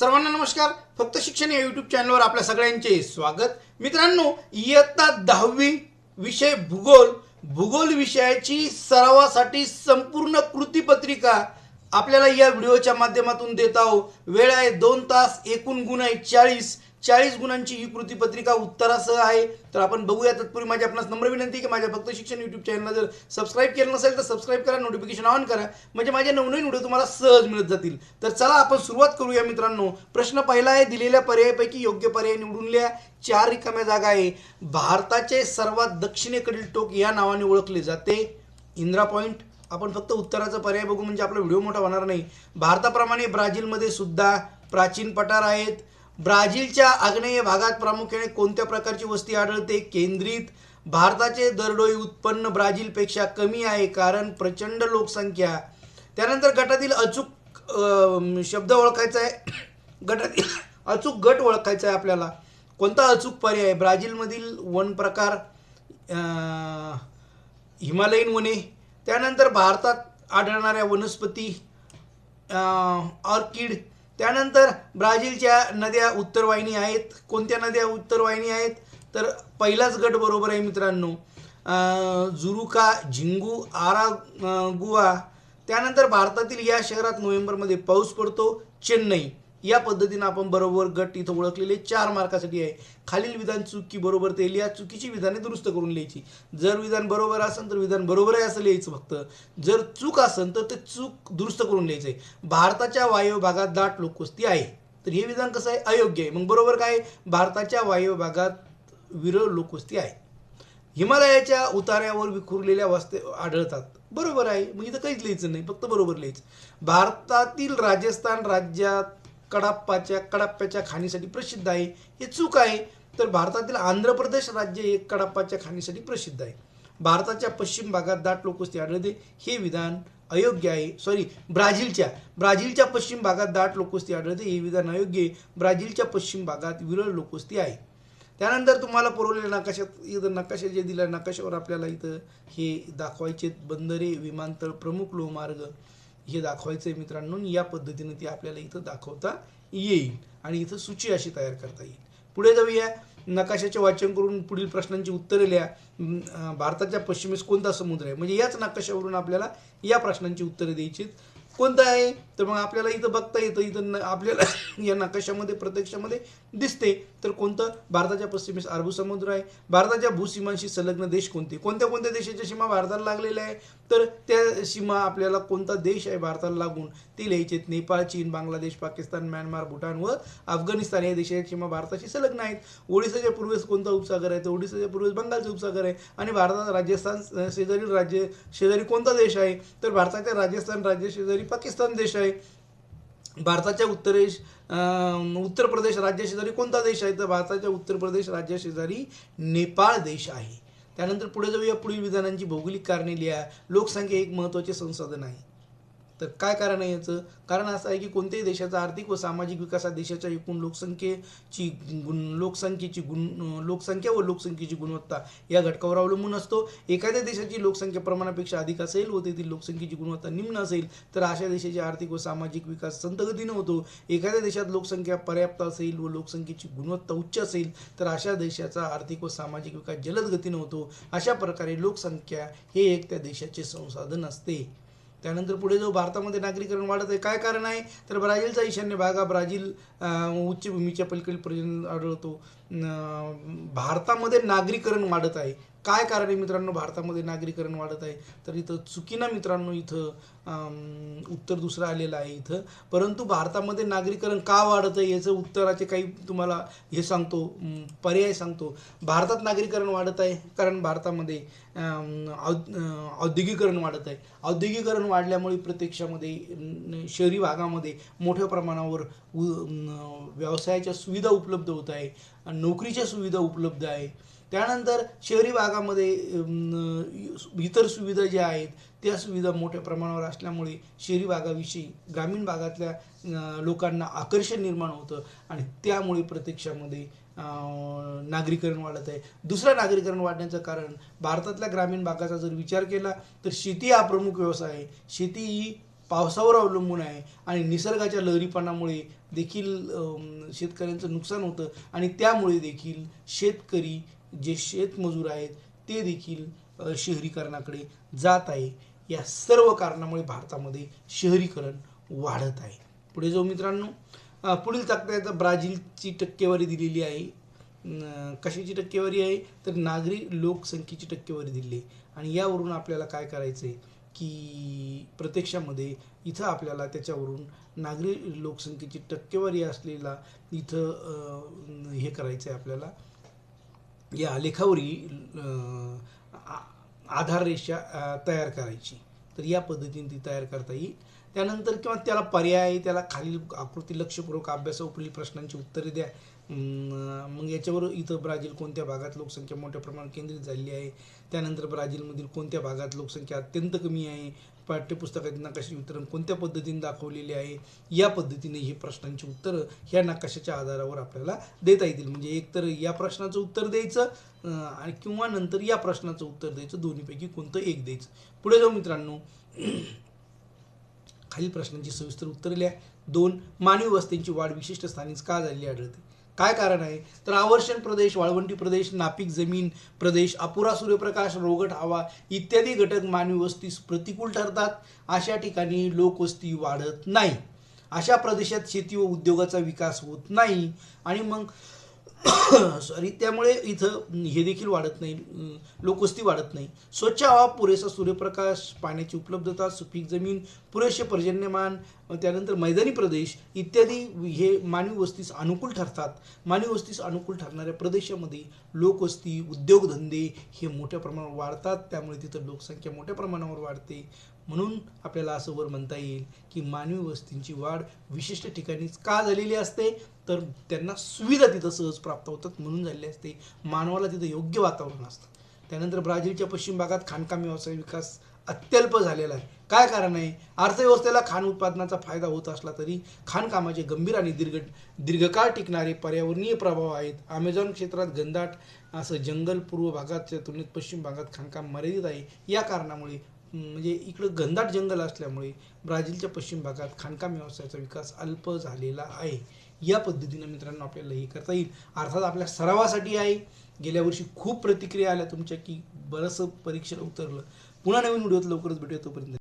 सर्वांना नमस्कार. फक्त शिक्षण या युट्यूब चॅनलवर आपल्या सगळ्यांचे स्वागत. मित्रांनो इयत्ता दहावी विषय भूगोल. भूगोल विषयाची सरावासाठी संपूर्ण कृतीपत्रिका आपल्याला या व्हिडिओच्या माध्यमातून देत आहोत. वेळ आहे दोन तास एकूण गुण आहे चाळीस. चाळीस गुणांची ही कृतीपत्रिका उत्तरासह आहे. तर आपण बघूया तत्पूर्वी माझी आपणास नम्र विनंती आहे की माझ्या फक्त शिक्षण यूट्यूब चॅनलला जर सबस्क्राईब केलं नसेल तर सबस्क्राईब करा नोटिफिकेशन ऑन करा. म्हणजे माझे नवनवीन व्हिडिओ तुम्हाला सहज मिळत जातील. तर चला आपण सुरुवात करूया मित्रांनो. प्रश्न पहिला आहे दिलेल्या पर्यायापैकी योग्य पर्याय निवडून लिहा. चार रिकाम्या जागा आहे. भारताचे सर्वात दक्षिणेकडील टोक या नावाने ओळखले जाते. इंदिरा पॉईंट आपण फक्त उत्तराचा पर्याय बघू म्हणजे आपला व्हिडिओ मोठा होणार नाही. भारताप्रमाणे ब्राझीलमध्ये सुद्धा प्राचीन पठार आहेत. ब्राझीलच्या आग्नेय भागात प्रामुख्याने कोणत्या प्रकारची वस्ती आढळते? केंद्रित भारताचे दरडोई उत्पन्न ब्राझीलपेक्षा कमी आहे कारण प्रचंड लोकसंख्या. त्यानंतर गटातील अचूक शब्द ओळखायचा आहे. गटातील अचूक गट ओळखायचा आहे आपल्याला. कोणता अचूक पर्याय ब्राझीलमधील वन प्रकार हिमालयीन वने त्यानंतर भारतात आढळणाऱ्या वनस्पती ऑर्किड त्यानंतर ब्राझीलच्या नद्या उत्तरवाहिनी आहेत. कोणत्या नद्या उत्तरवाहिनी आहेत? तर पहिलाच गट बरोबर आहे मित्रांनो. जुरुका झिंगू आरा गुवा त्यानंतर भारतातील या शहरात नोव्हेंबरमध्ये पाऊस पडतो. चेन्नई. या पद्धतीनं आपण बरोबर गट इथं ओळखलेले चार मार्कासाठी आहे. खालील विधान चुकी बरोबर ते लिहा चुकीची विधाने दुरुस्त करून लिहायची. जर विधान बरोबर असेल तर विधान बरोबर आहे असं लिहायचं फक्त. जर चूक असेल तर ते चूक दुरुस्त करून लिहायचं आहे भारताच्या वायव्य भागात दाट लोकवस्ती आहे. तर हे विधान कसं आहे? अयोग्य आहे. मग बरोबर काय आहे? भारताच्या वायव्य भागात विरळ लोकवस्ती आहे. हिमालयाच्या उतार्यावर विखुरलेल्या वस्ते आढळतात. बरोबर आहे. मग इथं काहीच लिहायचं नाही. फक्त बरोबर लिहायचं. भारतातील राजस्थान राज्यात कडाप्पाच्या कडाप्प्याच्या खाणीसाठी प्रसिद्ध आहे. हे चूक आहे. तर भारतातील आंध्र प्रदेश राज्य हे कडाप्पाच्या खाणीसाठी प्रसिद्ध आहे. भारताच्या पश्चिम भागात दाट लोकवस्ती आढळते. हे विधान अयोग्य आहे. सॉरी ब्राझीलच्या ब्राझीलच्या पश्चिम भागात दाट लोकवस्ती आढळते. हे विधान अयोग्य आहे. ब्राझीलच्या पश्चिम भागात विरळ लोकवस्ती आहे. त्यानंतर तुम्हाला पुरवलेल्या नकाशात इथं नकाशा जे दिला नकाशावर आपल्याला इथं हे दाखवायचे बंदरे विमानतळ प्रमुख लोहमार्ग. हे दाखवायचं आहे मित्रांनो या पद्धतीने ते आपल्याला इथं दाखवता येईल. आणि इथं सूची अशी तयार करता येईल. पुढे जाऊया. नकाशाचे वाचन करून पुढील प्रश्नांची उत्तरे लिहा. भारताच्या पश्चिमेस कोणता समुद्र आहे? म्हणजे याच नकाशावरून आपल्याला या प्रश्नांची उत्तरे द्यायची कोणता कोणतं आहे? तर मग आपल्याला इथं बघता येतं. इथं न- आपल्याला या नकाशामध्ये प्रत्यक्षामध्ये दिसते. तर कोणतं? भारताच्या पश्चिमेस अरबू समुद्र आहे. भारताच्या भूसीमांशी संलग्न देश कोणते? कोणत्या कोणत्या देशाच्या सीमा भारताला लागलेल्या आहे? तर त्या सीमा आपल्याला कोणता देश आहे भारताला लागून? ते लिहायचे आहेत. नेपाळ चीन बांगलादेश पाकिस्तान म्यानमार भूटान व अफगाणिस्तान. या देशाच्या सीमा भारताशी संलग्न आहेत. ओडिसाच्या पूर्वेस कोणता उपसागर आहे? तर ओडिसाच्या पूर्वेस बंगालचा उपसागर आहे. आणि भारतात राजस्थान शेजारील राज्य शेजारी कोणता देश आहे? तर भारताच्या राजस्थान राज्य शेजारी पाकिस्तान देश आहे. भारताच्या उत्तरेश उत्तर प्रदेश राज्याशेजारी कोणता देश आहे? तर भारताच्या उत्तर प्रदेश राज्याशेजारी नेपाळ देश आहे. त्यानंतर पुढे जाऊया पुढील विधानांची भौगोलिक कारणे लिहा. लोकसंख्या एक महत्त्वाचे संसाधन आहे. तर काय कारण आहे याचं? कारण असं आहे की कोणत्याही देशाचा आर्थिक व सामाजिक विकासात देशाच्या एकूण लोकसंख्येची गुण लोकसंख्येची गुण लोकसंख्या व लोकसंख्येची गुणवत्ता या घटकावर अवलंबून असतो. एखाद्या देशाची लोकसंख्या प्रमाणापेक्षा अधिक असेल व तेथील लोकसंख्येची गुणवत्ता निम्न असेल तर अशा देशाची आर्थिक व सामाजिक विकास संतगतीनं होतो. एखाद्या देशात लोकसंख्या पर्याप्त असेल व लोकसंख्येची गुणवत्ता उच्च असेल तर अशा देशाचा आर्थिक व सामाजिक विकास जलद गतीनं होतो. अशा प्रकारे लोकसंख्या हे एक त्या देशाचे संसाधन असते. त्यानंतर पुढे जो भारतामध्ये नागरीकरण वाढत आहे काय कारण आहे? तर ब्राझीलचा ईशान्य भाग हा ब्राझील उच्च उच्चभूमीच्या पलीकडील पर्यंत आढळतो. भारतामध्ये नागरीकरण वाढत आहे. काय कारण आहे मित्रांनो भारतामध्ये नागरीकरण वाढत आहे? तर इथं चुकीनं मित्रांनो इथं उत्तर दुसरं आलेलं आहे इथं. परंतु भारतामध्ये नागरीकरण का वाढत आहे याचं उत्तराचे काही तुम्हाला हे सांगतो पर्याय सांगतो. भारतात नागरीकरण वाढत आहे कारण भारतामध्ये औद्योगिकरण वाढत आहे. औद्योगिकरण वाढल्यामुळे प्रत्यक्षामध्ये शहरी भागामध्ये मोठ्या प्रमाणावर उ- व्यवसायाच्या सुविधा उपलब्ध होत आहे. नोकरीच्या सुविधा उपलब्ध आहे त्यानंतर शहरी भागामध्ये इतर सुविधा ज्या आहेत त्या सुविधा मोठ्या प्रमाणावर असल्यामुळे शहरी भागाविषयी ग्रामीण भागातल्या लोकांना आकर्षण निर्माण होतं आणि त्यामुळे प्रत्यक्षामध्ये नागरीकरण वाढत आहे. दुसरं नागरीकरण वाढण्याचं कारण भारतातल्या ग्रामीण भागाचा जर विचार केला तर शेती हा प्रमुख व्यवसाय आहे. शेती ही पावसावर अवलंबून आहे आणि निसर्गाच्या लहरीपणामुळे देखील शेतकऱ्यांचं नुकसान होतं आणि त्यामुळे देखील शेतकरी जे शेतमजूर आहेत ते देखील शहरीकरणाकडे जात आहे. या सर्व कारणामुळे भारतामध्ये शहरीकरण वाढत आहे. पुढे जाऊ मित्रांनो. पुढील तक्त्यात ब्राझीलची टक्केवारी दिलेली आहे. कशाची टक्केवारी आहे? तर नागरी लोकसंख्येची टक्केवारी दिली आहे. आणि यावरून आपल्याला काय करायचं आहे की प्रत्यक्षामध्ये इथं आपल्याला त्याच्यावरून नागरी लोकसंख्येची टक्केवारी असलेला इथं हे करायचं आहे आपल्याला. या आलेखावरी आधाररेषा आधार रेषा तयार करायची. तर या पद्धतीने ती तयार करता येईल. त्यानंतर किंवा त्याला पर्याय त्याला खालील आकृती लक्षपूर्वक अभ्यास पुढील प्रश्नांची उत्तरे द्या. मग याच्यावर इथं ब्राझील कोणत्या भागात लोकसंख्या मोठ्या प्रमाणात केंद्रित झालेली आहे? त्यानंतर ब्राझीलमधील कोणत्या भागात लोकसंख्या अत्यंत कमी आहे? पाठ्यपुस्तकात नकाशाचे वितरण कोणत्या पद्धतीने दाखवलेले आहे या पद्धतीने हे प्रश्नांची उत्तरं ह्या नकाशाच्या आधारावर आपल्याला देता येतील. म्हणजे एकतर या प्रश्नाचं उत्तर द्यायचं आणि किंवा नंतर या प्रश्नाचं उत्तर द्यायचं दोन्हीपैकी कोणतं एक द्यायचं. पुढे जाऊ मित्रांनो. खालील प्रश्नांची सविस्तर उत्तर लिहा. दोन मानवी वस्तींची वाढ विशिष्ट स्थानीच का झालेली आढळते? काय कारण आहे? तर आवर्षण प्रदेश वाळवंटी प्रदेश नापीक जमीन प्रदेश अपुरा सूर्यप्रकाश रोगट हवा इत्यादी घटक मानवी वस्तीस प्रतिकूल ठरतात. अशा ठिकाणी लोकवस्ती वाढत नाही. अशा प्रदेशात शेती व उद्योगाचा विकास होत नाही. आणि मग सॉरी त्यामुळे इथं हे देखील वाढत नाही. लोकवस्ती वाढत नाही. स्वच्छ हवा पुरेसा सूर्यप्रकाश पाण्याची उपलब्धता सुपीक जमीन पुरेसे पर्जन्यमान त्यानंतर मैदानी प्रदेश इत्यादी हे मानवी वस्तीस अनुकूल ठरतात. मानवी वस्तीस अनुकूल ठरणाऱ्या प्रदेशामध्ये लोकवस्ती उद्योगधंदे हे मोठ्या प्रमाणावर वाढतात. त्यामुळे तिथं लोकसंख्या मोठ्या प्रमाणावर वाढते. म्हणून आपल्याला असं वर म्हणता येईल की मानवी वस्तींची वाढ विशिष्ट ठिकाणीच का झालेली असते? तर त्यांना सुविधा तिथं सहज प्राप्त होतात म्हणून झालेली असते. मानवाला तिथं योग्य वातावरण असतं. त्यानंतर ब्राझीलच्या पश्चिम भागात खाणकाम व्यवसाय विकास अत्यल्प झालेला आहे. काय कारण आहे? अर्थव्यवस्थेला खाण उत्पादनाचा फायदा होत असला तरी खाणकामाचे गंभीर आणि दीर्घ दीर्घकाळ टिकणारे पर्यावरणीय प्रभाव आहेत. अमेझॉन क्षेत्रात घनदाट असं जंगल पूर्व भागाच्या तुलनेत पश्चिम भागात खाणकाम मर्यादित आहे. या कारणामुळे म्हणजे इकडं घनदाट जंगल असल्यामुळे ब्राझीलच्या पश्चिम भागात खाणकाम व्यवसायाचा विकास अल्प झालेला आहे. या पद्धतीनं मित्रांनो आपल्याला हे करता येईल. अर्थात आपल्या सरावासाठी आहे. गेल्या वर्षी खूप प्रतिक्रिया आल्या तुमच्या की बरंचसं परीक्षेला उतरलं. पुन्हा नवीन व्हिडिओत लवकरच भेटूया तोपर्यंत.